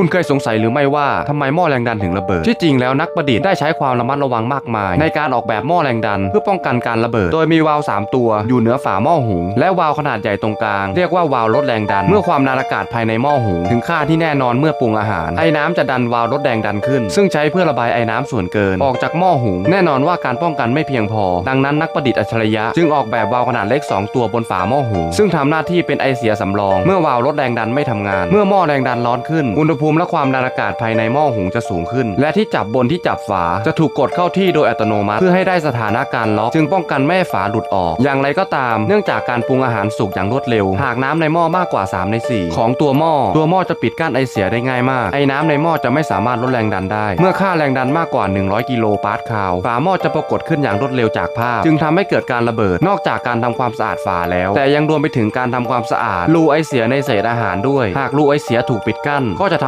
คุณเคยสงสัยหรือไม่ว่าทำไมหม้อแรงดันถึงระเบิด ที่จริงแล้วนักประดิษฐ์ได้ใช้ความระมัดระวังมากมาย ในการออกแบบหม้อแรงดัน เพื่อป้องกันการระเบิด โดยมีวาล์วสามตัว อยู่เหนือฝาหม้อหุง และวาล์วขนาดใหญ่ตรงกลาง เรียกว่าวาล์วลดแรงดัน เมื่อความดันอากาศภายในหม้อหุง ถึงค่าที่แน่นอนเมื่อปรุงอาหาร ไอ้น้ำจะดันวาล์วลดแรงดันขึ้น ซึ่งใช้เพื่อระบายไอ้น้ำส่วนเกิน ออกจากหม้อหุง แน่นอนว่าการป้องกันไม่เพียงพอ ดังนั้นนักประดิษฐ์อัจฉริยะ จึงออกแบบวาล์วขนาดเล็ก 2 ตัวบนฝาหม้อหุงซึ่งทำหน้าที่เป็นไอเสียสำรอง เมื่อวาล์วลดแรงดันไม่ทำงาน เมื่อหม้อแรงดันร้อนขึ้นอุณหภูมิและความดันอากาศภายในหม้อหุงจะสูงขึ้น และที่จับบนที่จับฝาจะถูกกดเข้าที่โดยอัตโนมัติ เพื่อให้ได้สถานะการล็อก จึงป้องกันไม่ให้ฝาหลุดออก อย่างไรก็ตาม เนื่องจากการปรุงอาหารสุกอย่างรวดเร็ว หากน้ำในหม้อมากกว่า 3 ใน 4 ของตัวหม้อตัวหม้อจะปิดกั้นไอเสียได้ง่ายมาก ไอน้ำในหม้อจะไม่สามารถลดแรงดันได้ เมื่อค่าแรงดันมากกว่า 100 กิโลปาสคาลฝาหม้อจะปรากฏขึ้นอย่างรวดเร็วจากภาพ จึงทำให้เกิดการระเบิดนอกจากการทำความสะอาดฝาแล้ว แต่ยังรวมไปถึงการทำความสะอาดรูไอเสียในเศษอาหารด้วย หากรูไอเสียถูกปิดกั้นก็จะทำ